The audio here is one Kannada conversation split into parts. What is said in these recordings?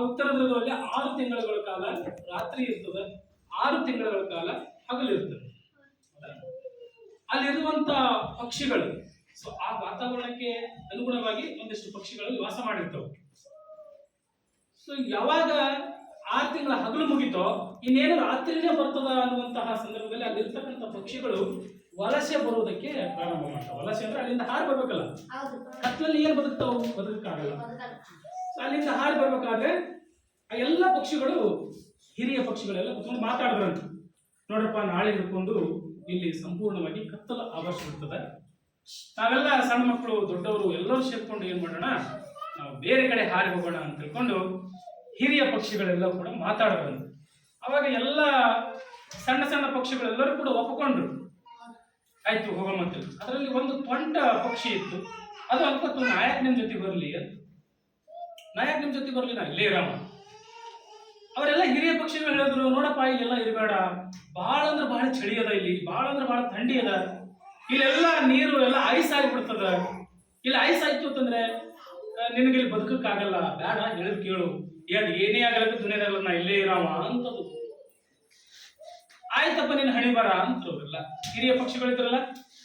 ಉತ್ತರ ಧ್ರುವದಲ್ಲಿ ಆರು ತಿಂಗಳ ಕಾಲ ರಾತ್ರಿ ಇರ್ತದೆ. ಆರು ತಿಂಗಳ ಕಾಲ ಹಗಲಿರ್ತದೆ? ಅಲ್ಲಿರುವಂತ ಪಕ್ಷಿಗಳು ಸೊ ಆ ವಾತಾವರಣಕ್ಕೆ ಅನುಗುಣವಾಗಿ ಒಂದಿಷ್ಟು ಪಕ್ಷಿಗಳು ವಾಸ ಮಾಡಿರ್ತವೆ. ಸೊ ಯಾವಾಗ ಆರು ತಿಂಗಳ ಹಗಲು ಮುಗಿತೋ ಇನ್ನೇನು ರಾತ್ರಿನೇ ಬರ್ತದ ಅನ್ನುವಂತಹ ಸಂದರ್ಭದಲ್ಲಿ ಅಲ್ಲಿರ್ತಕ್ಕಂಥ ಪಕ್ಷಿಗಳು ವಲಸೆ ಬರುವುದಕ್ಕೆ ಪ್ರಾರಂಭ ಮಾಡ್ತಾವೆ. ವಲಸೆ ಅಂದ್ರೆ ಅಲ್ಲಿಂದ ಹಾರಿ ಬರ್ಬೇಕಲ್ಲ? ಹೌದು. ಕತ್ಲಲ್ಲಿ ಏನ್ ಬದುಕ್ತಾವು? ಬದುಕಾಗಲ್ಲ ಅಲ್ಲಿಂದ ಹಾರಿ ಬರ್ಬೇಕಾದ್ರೆ ಆ ಎಲ್ಲ ಪಕ್ಷಿಗಳು, ಹಿರಿಯ ಪಕ್ಷಿಗಳೆಲ್ಲ ಕುತ್ಕೊಂಡು ಮಾತಾಡಿದ್ರಂತ ನೋಡ್ರಪ್ಪ ನಾಳೆ ಹಿಡ್ಕೊಂಡು ಇಲ್ಲಿ ಸಂಪೂರ್ಣವಾಗಿ ಕತ್ತಲ ಆವರಿಸಿರ್ತದೆ. ನಾವೆಲ್ಲ ಸಣ್ಣ ಮಕ್ಕಳು, ದೊಡ್ಡವರು ಎಲ್ಲರೂ ಸೇರ್ಕೊಂಡು ಏನು ಮಾಡೋಣ? ನಾವು ಬೇರೆ ಕಡೆ ಹಾರಿ ಹೋಗೋಣ ಅಂತ ತಿಳ್ಕೊಂಡು ಹಿರಿಯ ಪಕ್ಷಿಗಳೆಲ್ಲ ಕೂಡ ಮಾತಾಡೋದಂತ ಅವಾಗ ಎಲ್ಲ ಸಣ್ಣ ಸಣ್ಣ ಪಕ್ಷಿಗಳೆಲ್ಲರೂ ಕೂಡ ಒಪ್ಪಿಕೊಂಡ್ರು ಆಯ್ತು ಹೋಗೋಣ ಅಂತ ಅದರಲ್ಲಿ ಒಂದು ತೊಂಟ ಪಕ್ಷಿ ಇತ್ತು. ಅದು ಅನ್ಕೋತು ನಾಯಕ್ ನಾಯಕನ ಜೊತೆ ಬರಲಿ ಅಂತ. ನಾಯಕ್ ನಿಮ್ಮ ಜೊತೆ ಬರಲಿಲ್ಲ ನಾ ಇಲ್ಲೇ ಇರಮ್ಮ ಅವರೆಲ್ಲ ಹಿರಿಯ ಪಕ್ಷಿಗಳು ಹೇಳಿದ್ರು, ನೋಡಪ್ಪ, ಇಲ್ಲೆಲ್ಲ ಇರಬೇಡ. ಭಾಳ ಅಂದ್ರೆ ಭಾಳ ಚಳಿ ಅದ ಇಲ್ಲಿ, ಭಾಳ ಅಂದ್ರೆ ಭಾಳ ಥಂಡಿ ಅದ. ಇಲ್ಲೆಲ್ಲ ನೀರು, ಎಲ್ಲ ಐಸ್ ಆಗಿಬಿಡ್ತದ. ಇಲ್ಲಿ ಐಸ್ ಆಯ್ತು ಅಂತಂದ್ರೆ ನಿನಗೆ ಇಲ್ಲಿ ಬದುಕಕ್ಕಾಗಲ್ಲ, ಬೇಡ ಹೇಳಿದ್ ಕೇಳು. ಏನ್, ಏನೇ ಆಗಲ್ಲ ದುನಿಯಾದಾಗಲ್ಲ ನಾ ಇಲ್ಲೇ ಇರಾಮ ಅಂತದು ಆಯ್ತಪ್ಪ, ನಿನ್ನ ಹಣಿ ಬರ ಅಂತವ್ರಲ್ಲ. ಹಿರಿಯ ಪಕ್ಷಿಗಳಿದ್ರಲ್ಲ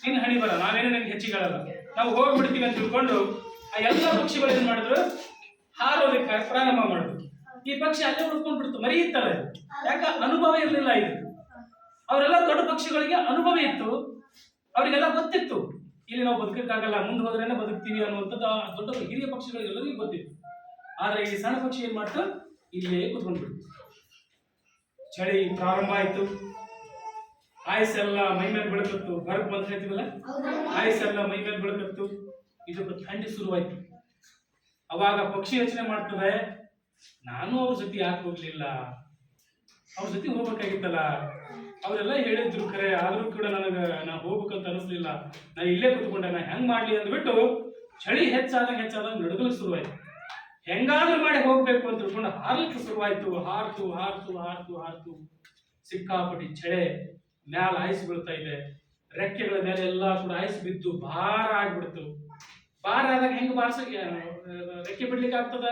ನಿನ್ನ ಹಣಿ ಬರ, ನಾವೇನು ನಿನ್ಗೆ ಹೆಚ್ಚಿಗಳಲ್ಲ ನಾವು ಹೋಗ್ಬಿಡ್ತೀವಿ ಅಂತ ತಿಳ್ಕೊಂಡು, ಆ ಎಲ್ಲ ಪಕ್ಷಿಗಳು ಏನ್ ಮಾಡಿದ್ರು ಹಾರೋದಕ್ಕೆ ಪ್ರಾರಂಭ ಮಾಡಿದ್ರು ಈ ಪಕ್ಷಿ ಅಲ್ಲೇ ಉಳ್ಕೊಂಡ್ ಬಿಡ್ತು ಮರಿ ಇತ್ತಲ್ಲ. ಯಾಕ? ಅನುಭವ ಇರಲಿಲ್ಲ ಇದು. ಅವರೆಲ್ಲ ದೊಡ್ಡ ಪಕ್ಷಿಗಳಿಗೆ ಅನುಭವ ಇತ್ತು. ಅವರಿಗೆಲ್ಲ ಗೊತ್ತಿತ್ತು. ಇಲ್ಲಿ ನಾವು ಬದುಕಕ್ಕಾಗಲ್ಲ ಮುಂದೆ ಹೋದ್ರೇನೆ ಬದುಕ್ತೀವಿ ಅನ್ನುವಂಥದ್ದು ದೊಡ್ಡ ಹಿರಿಯ ಪಕ್ಷಿಗಳಿಗೆಲ್ಲರಿಗೂ ಗೊತ್ತಿತ್ತು. ಆದ್ರೆ ಈ ಸಣ್ಣ ಪಕ್ಷಿ ಏನ್ ಮಾಡ್ತು? ಇಲ್ಲೇ ಕುತ್ಕೊಂಡ್ಬಿಡ್ತು ಚಳಿ ಪ್ರಾರಂಭ ಆಯ್ತು. ಆಯ್ಸ್ ಎಲ್ಲ ಮೈ ಮೇಲೆ ಬೆಳಕತ್ತು. ಬರಕ್ ಬಂದ್ರೆ ಆಯ್ಸ್ ಎಲ್ಲ ಮೈ ಮೇಲೆ ಬೆಳಕತ್ತು. ಇದಕ್ಕೆ ಥಂಡಿ ಶುರುವಾಯ್ತು. ಅವಾಗ ಪಕ್ಷಿ ಯೋಚನೆ ಮಾಡ್ತದೆ, ನಾನು ಅವ್ರ ಜೊತೆ ಯಾಕೆ ಹೋಗ್ಲಿಲ್ಲ? ಅವ್ರ ಜೊತೆ ಹೋಗ್ಬೇಕಾಗಿತ್ತಲ್ಲ? ಅವರೆಲ್ಲ ಹೇಳಿದ್ರು, ಖರೆ, ಆದ್ರೂ ಕೂಡ ನನಗ, ನಾ ಹೋಗ್ಬೇಕಂತ ಅನಿಸ್ಲಿಲ್ಲ. ನಾ ಇಲ್ಲೇ ಕುತ್ಕೊಂಡೆ, ನಾ ಹೆಂಗ್ ಮಾಡ್ಲಿ? ಅಂದ್ಬಿಟ್ಟು ಚಳಿ ಹೆಚ್ಚಾದಾಗ ಹೆಚ್ಚಾದಾಗ ನಡುಗಲು ಶುರುವಾಯ್ತು. ಹೆಂಗಾದ್ರೂ ಮಾಡಿ ಹೋಗ್ಬೇಕು ಅಂತ ತಿಳ್ಕೊಂಡು ಹಾರ್ಲಿಕ್ಕೆ ಶುರುವಾಯ್ತು. ಹಾರ್ತು ಹಾರ್ತು ಹಾರ್ತು ಹಾರ್ತು. ಸಿಕ್ಕಾಪಟ್ಟಿ ಚಳೆ, ಮ್ಯಾಲ ಐಸ್ ಬೀಳ್ತಾ ಇದೆ. ರೆಕ್ಕೆಗಳ ಮೇಲೆ ಎಲ್ಲ ಕೂಡ ಐಸ್ ಬಿದ್ದು ಭಾರ ಆಗ್ಬಿಡ್ತು. ಭಾರ ಆದಾಗ ಹೆಂಗ್ ಬಾರ್ಸ ರೆಕ್ಕೆ ಬಿಡ್ಲಿಕ್ಕೆ ಆಗ್ತದ?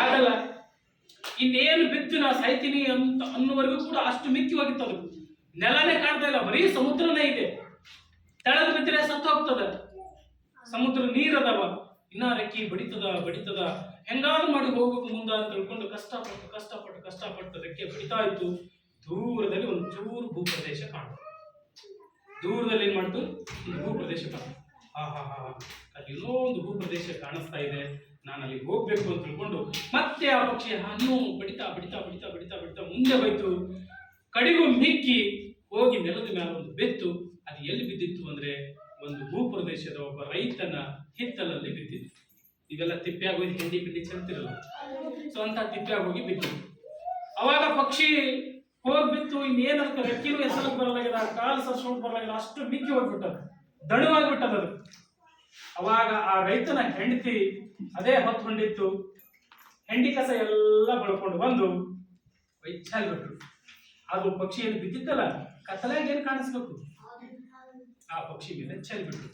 ಆಗಲ್ಲ. ಇನ್ನೇನು ಬಿತ್ತು ನಾ ಸಾಯ್ತೀನಿ ಅಂತ ಅನ್ನುವರೆಗೂ ಕೂಡ ಅಷ್ಟು ಮಿಕ್ಕಿ ಅದು. ನೆಲನೇ ಕಾಣ್ತಾ ಇಲ್ಲ, ಬರೀ ಸಮುದ್ರನೇ ಇದೆ. ತಳದ ಬಿದ್ದರೆ ಸತ್ತು ಹೋಗ್ತದ. ಸಮುದ್ರ ನೀರದವ ಇನ್ನ ರೆಕ್ಕಿ ಬಡಿತದ ಬಡಿತದ. ಹೆಂಗಾದ್ರೂ ಮಾಡಿ ಹೋಗ್ಬೇಕು ಮುಂದ ಅಂತ ತಿಳ್ಕೊಂಡು ಕಷ್ಟಪಟ್ಟು ಕಷ್ಟಪಟ್ಟು ಕಷ್ಟಪಟ್ಟು ರೆಕ್ಕೆ ಬಡಿತಾ ಇತ್ತು ದೂರದಲ್ಲಿ ಒಂದು ಚೂರು ಭೂಪ್ರದೇಶ ಕಾಣ್ತು ದೂರದಲ್ಲಿ ಏನ್ ಮಾಡ್ತು? ಭೂಪ್ರದೇಶ ಕಾಣ್ತು ಹಾ ಹಾ ಹಾ ಒಂದು ಭೂಪ್ರದೇಶ ಕಾಣಿಸ್ತಾ ಇದೆ. ನಾನು ಅಲ್ಲಿಗೆ ಹೋಗ್ಬೇಕು ಅಂತ ತಿಳ್ಕೊಂಡು ಮತ್ತೆ ಆ ಪಕ್ಷಿ ಹಣ್ಣು ಬಡಿತಾ ಬಡಿತಾ ಬಡಿತಾ ಬಡಿತಾ ಬಡಿತಾ ಮುಂದೆ ಬೈತು ಕಡಿಗೂ ಮಿಕ್ಕಿ ಹೋಗಿ ನೆಲದ ಮೇಲೆ ಒಂದು ಬೆತ್ತು. ಅದು ಎಲ್ಲಿ ಬಿದ್ದಿತ್ತು ಅಂದ್ರೆ ಒಂದು ಭೂಪ್ರದೇಶದ ಒಬ್ಬ ರೈತನ ಹಿತ್ತಲಲ್ಲಿ ಬಿದ್ದಿತ್ತು. ಇವೆಲ್ಲ ತಿಪ್ಪ್ಯಾಗ ಹೋಗಿ ಹಿಂಡಿ ಪಿಂಡಿ ಚೆಲ್ತಿರಲ್ಲ. ಸೊ ಅಂತ ತಿಪ್ಪ್ಯಾಗ ಹೋಗಿ ಬಿತ್ತು. ಅವಾಗ ಪಕ್ಷಿ ಹೋಗಿ ಬಿತ್ತು ಇನ್ನೇನಂತ ರೆಕ್ಕಿನೂ ಹೆಸರು ಬರಲಾಗಿಲ್ಲ, ಕಾಲು ಸರ್ಸ್ಕೊಂಡು ಬರಲಾಗಿಲ್ಲ, ಅಷ್ಟು ಮಿಕ್ಕಿ ಹೋಗ್ಬಿಟ್ಟದ ದಣುವಾಗ್ಬಿಟ್ಟದ ಅದು. ಅವಾಗ ಆ ರೈತನ ಹೆಂಡತಿ ಅದೇ ಹೊತ್ಕೊಂಡಿತ್ತು ಹೆಂಡಿ ಕಸ ಎಲ್ಲ ಬಳ್ಕೊಂಡು ಬಂದು ಬಿಟ್ರು ಅದು ಪಕ್ಷಿ ಏನು ಬಿದ್ದಿತ್ತಲ್ಲ, ಕತ್ತಲಾಗಿ ಏನು ಕಾಣಿಸ್ಬೇಕು? ಆ ಪಕ್ಷಿ ಮೇಲೆ ಚೆಲ್ ಬಿಟ್ರು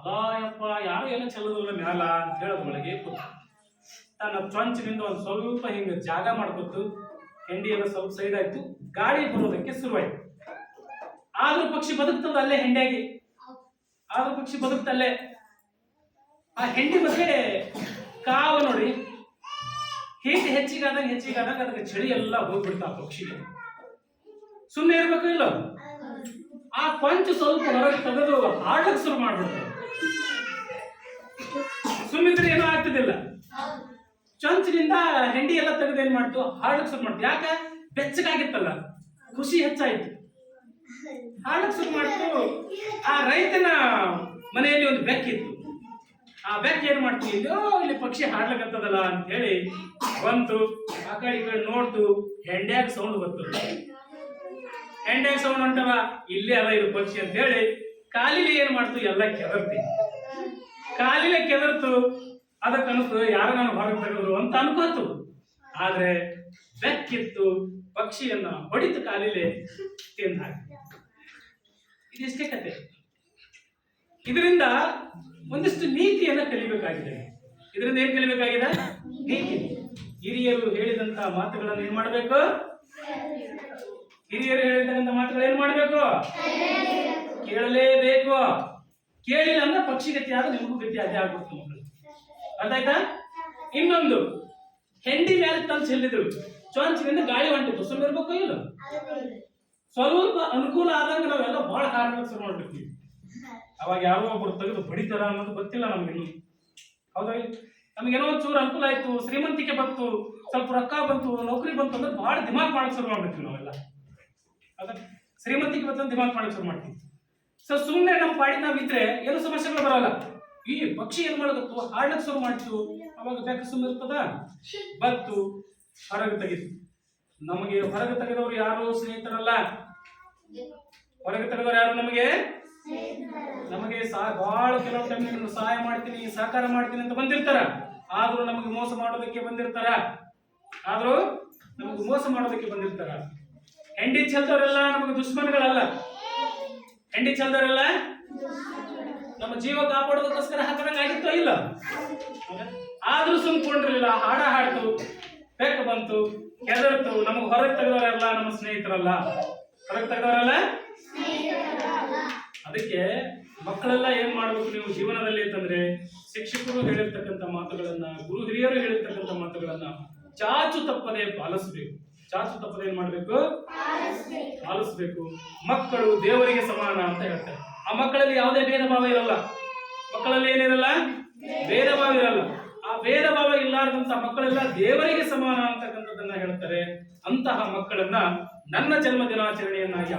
ಅಲಾಯಪ್ಪ, ಯಾರು ಏನೋ ಚೆಲ್ಲೋದಿಲ್ಲ ಮ್ಯಾಲ ಅಂತ ಹೇಳೋದು ಒಳಗೆ ತನ್ನ ಚೊಂಚಿನಿಂದ ಒಂದು ಸ್ವಲ್ಪ ಹಿಂಗೆ ಜಾಗ ಮಾಡ್ಕೊತು ಹೆಂಡಿ ಎಲ್ಲ ಸ್ವಲ್ಪ ಸೈಡ್ ಆಯ್ತು. ಗಾಳಿ ಬರೋದಕ್ಕೆ ಶುರುವಾಯ್ತು. ಆದ್ರೂ ಪಕ್ಷಿ ಬದುಕ್ತದ ಅಲ್ಲೇ ಹೆಂಡಿಯಾಗಿ. ಆದ್ರೂ ಪಕ್ಷಿ ಬದುಕ್ತಲ್ಲೇ. ಆ ಹೆಂಡಿ ಬಗ್ಗೆ ಕಾವ ನೋಡಿ. ಹೀಟ್ ಹೆಚ್ಚಿಗಾದಾಗ ಹೆಚ್ಚಿಗಾದಾಗ ಅದಕ್ಕೆ ಚಳಿ ಎಲ್ಲ ಹೋಗ್ಬಿಡ್ತಾ ಆ ಪಕ್ಷಿಗೆ. ಸುಮ್ಮನೆ ಇರ್ಬೇಕು ಇಲ್ಲ? ಆ ಕೊಂಚ ಸ್ವಲ್ಪ ಹೊರಗೆ ತೆಗೆದು ಆಡಕ್ ಶುರು ಮಾಡ್ಬಿಡ್ತಾರೆ ಸುಮ್ಮಿದ್ರೆ ಏನೂ ಆಗ್ತದಿಲ್ಲ ಚೊಂಚಿನಿಂದ ಹೆಂಡಿ ಎಲ್ಲ ತೆಗೆದು ಏನ್ ಮಾಡ್ತು? ಹಾಡಕ್ ಶುರು ಮಾಡ್ತು. ಯಾಕೆ? ಬೆಚ್ಚಗಾಗಿತ್ತಲ್ಲ. ಖುಷಿ ಹೆಚ್ಚಾಯ್ತು. ಹಾಡ್ಲಿಕ್ಕೆ ಶುರು ಮಾಡ್ತು. ಆ ರೈತನ ಮನೆಯಲ್ಲಿ ಒಂದು ಬೆಕ್ಕಿತ್ತು ಆ ಬೆಕ್ಕ ಏನ್ ಮಾಡ್ತು ಇಲ್ಲೋ ಪಕ್ಷಿ ಹಾಡ್ಲಿಕ್ಕತ್ತದಲ್ಲ ಅಂತ ಹೇಳಿ ಬಂತು. ಆ ಕಡೆ ಕಡೆ ನೋಡ್ತು. ಹೆಂಡ್ಯಾಗ ಸೌಂಡ್ ಬಂತು. ಹೆಂಡ್ಯಾಗ ಸೌಂಡ್ ಹೊಂಟವ ಇಲ್ಲೇ ಅಲ್ಲ ಇದು ಪಕ್ಷಿ ಅಂತ ಹೇಳಿ ಕಾಲಿಲಿ ಏನ್ ಮಾಡ್ತು? ಎಲ್ಲ ಕೆದರ್ತಿ. ಕಾಲಿಲೆ ಕೆದರ್ತು. ಅದಕ್ಕೆ ಅನಿಸ್ತು ಯಾರು ನಾನು ಹೊರಗೆ ತೆಗೆದ್ರು ಅಂತ ಅನ್ಕೋತು. ಆದ್ರೆ ಬೆಕ್ಕಿತ್ತು ಪಕ್ಷಿಯನ್ನ ಹೊಡಿತು ಕಾಲಿಲೆ ತಿಂದ ಇದಿಷ್ಟೇ ಕತೆ. ಇದರಿಂದ ಒಂದಿಷ್ಟು ನೀತಿಯನ್ನ ಕಲಿಬೇಕಾಗಿದೆ. ಇದರಿಂದ ಏನ್ ಕಲಿಬೇಕಾಗಿದೆ? ನೀತಿ. ಹಿರಿಯರು ಹೇಳಿದಂತ ಮಾತುಗಳನ್ನು ಏನ್ ಮಾಡಬೇಕು? ಹಿರಿಯರು ಹೇಳಿದಂತ ಮಾತುಗಳು ಏನ್ ಮಾಡಬೇಕು? ಕೇಳಲೇಬೇಕು. ಕೇಳಿಲ್ಲ ಅಂದ್ರೆ ಪಕ್ಷಿ ಗತಿ ಆದ್ರೆ ನಿಮಗೂ ಗತಿ ಅದೇ ಆಗ್ಬಿಡ್ತು ಮಕ್ಕಳು. ಅರ್ಥ ಆಯ್ತಾ? ಇನ್ನೊಂದು. ಹೆಂಡಿ ಮೇಲೆ ತಂದು ಚೆಲ್ಲಿದ್ರು. ಚೊಂಚಿನಿಂದ ಗಾಳಿ ಹೊಂಟಿತ್ತು. ಸುಮ್ಮನೆ ಇರ್ಬೇಕು ಇಲ್ಲ? ಸ್ವಲ್ಪ ಅನುಕೂಲ ಆದಂಗ ನಾವೆಲ್ಲ ಬಹಳ ಕಾರಣಕ್ಕೆ ಶುರು ಮಾಡ್ಬಿಡ್ತೀವಿ ಅವಾಗ ಯಾರೋ ಒಬ್ರು ತೆಗೆದು ಬಡಿತಾರ ಅನ್ನೋದು ಗೊತ್ತಿಲ್ಲ ನಮ್ಗಿನ್ನು ಹೌದಾ ನಮಗೇನೋ ಒಂಚೂರು ಅನುಕೂಲ ಆಯ್ತು. ಶ್ರೀಮಂತಿಕೆ ಬಂತು. ಸ್ವಲ್ಪ ರೊಕ್ಕ ಬಂತು. ನೌಕರಿ ಬಂತು ಅಂದ್ರೆ ಬಹಳ ದಿಮಾಗ್ ಮಾಡಕ್ ಶುರು ಮಾಡ್ಬಿಡ್ತೀವಿ ನಾವೆಲ್ಲ. ಅದ ಶ್ರೀಮಂತಿಕೆ ಬಂತು ದಿಮಾಗ್ ಮಾಡಕ್ ಶುರು ಮಾಡ್ತೀವಿ. ಸೊ ಸುಮ್ಮನೆ ನಮ್ಮ ಪಾಡಿ ನಾವಿದ್ರೆ ಏನು ಸಮಸ್ಯೆಗಳು ಬರಲ್ಲ. ಈ ಪಕ್ಷಿ ಏನ್ ಮಾಡಬೇಕು ಹಾಡ್ಲಕ್ ಶುರು ಮಾಡ್ತು ಅವಾಗ ಬೆಕ್ಕ ಸುಮ್ಮನೆ ಇರ್ತದ? ಬಂತು, ಹೊರಗೆ ತೆಗಿತು ನಮಗೆ ಹೊರಗೆ ತೆಗೆದವರು ಯಾರು? ಸ್ನೇಹಿತರಲ್ಲ? ಹೊರಗೆ ತೆಗೆದವರು ಯಾರು ನಮಗೆ? ನಮಗೆ ಬಹಳ ಕೆಲವು ಟೈಮ್ ಸಹಾಯ ಮಾಡ್ತೀನಿ, ಸಹಕಾರ ಮಾಡ್ತೀನಿ ಅಂತ ಬಂದಿರ್ತಾರ. ಆದ್ರೂ ನಮಗೆ ಮೋಸ ಮಾಡೋದಕ್ಕೆ ಬಂದಿರ್ತಾರ. ಆದ್ರೂ ನಮಗೆ ಮೋಸ ಮಾಡೋದಕ್ಕೆ ಬಂದಿರ್ತಾರ. ಹೆಂಡಿ ಚೆಲ್ದವರೆಲ್ಲ ನಮಗೆ ದುಶ್ಮನ್ಗಳಲ್ಲ? ಹೆಂಡಿ ಚೆಲ್ದವರೆಲ್ಲ ನಮ್ಮ ಜೀವ ಕಾಪಾಡೋದಕ್ಕೋಸ್ಕರ ಹಾಕದಂಗ ಆಗಿತ್ತೋ ಇಲ್ಲ? ಆದ್ರೂ ಸುಮ್ಕೊಂಡಿರ್ಲಿಲ್ಲ, ಹಾಡ ಹಾಡ್ತು, ಬೆಕ್ಕ ಬಂತು ಕೆದರ್ತು ನಮಗೆ ಹೊರಗೆ ತೆಗೆದವರೆಲ್ಲ ನಮ್ಮ ಸ್ನೇಹಿತರಲ್ಲ. ಹೊರಗೆ ತೆಗೆದವರಲ್ಲ ಅದಕ್ಕೆ ಮಕ್ಕಳೆಲ್ಲ ಏನ್ ಮಾಡ್ಬೇಕು ನೀವು ಜೀವನದಲ್ಲಿ ಅಂತಂದ್ರೆ, ಶಿಕ್ಷಕರು ಹೇಳಿರ್ತಕ್ಕಂಥ ಮಾತುಗಳನ್ನ, ಗುರು ಹಿರಿಯರು ಹೇಳಿರ್ತಕ್ಕಂಥ ಮಾತುಗಳನ್ನ ಚಾಚು ತಪ್ಪದೆ ಪಾಲಿಸ್ಬೇಕು. ಚಾಚು ತಪ್ಪದೆ ಏನ್ ಮಾಡ್ಬೇಕು? ಪಾಲಿಸ್ಬೇಕು. ಮಕ್ಕಳು ದೇವರಿಗೆ ಸಮಾನ ಅಂತ ಹೇಳ್ತಾರೆ. ಆ ಮಕ್ಕಳಲ್ಲಿ ಯಾವುದೇ ಭೇದ ಭಾವ ಇರಲ್ಲ. ಮಕ್ಕಳಲ್ಲಿ ಏನಿರಲ್ಲ? ಭೇದ ಭಾವ ಇರಲ್ಲ. ಆ ಭೇದ ಭಾವ ಇಲ್ಲಾರ್ದಂತ ಮಕ್ಕಳೆಲ್ಲ ದೇವರಿಗೆ ಸಮಾನ ಅಂತಕ್ಕಂಥದ್ದನ್ನ ಹೇಳ್ತಾರೆ. ಅಂತಹ ಮಕ್ಕಳನ್ನ ನನ್ನ ಜನ್ಮ ದಿನಾಚರಣೆಯನ್ನಾಗಿ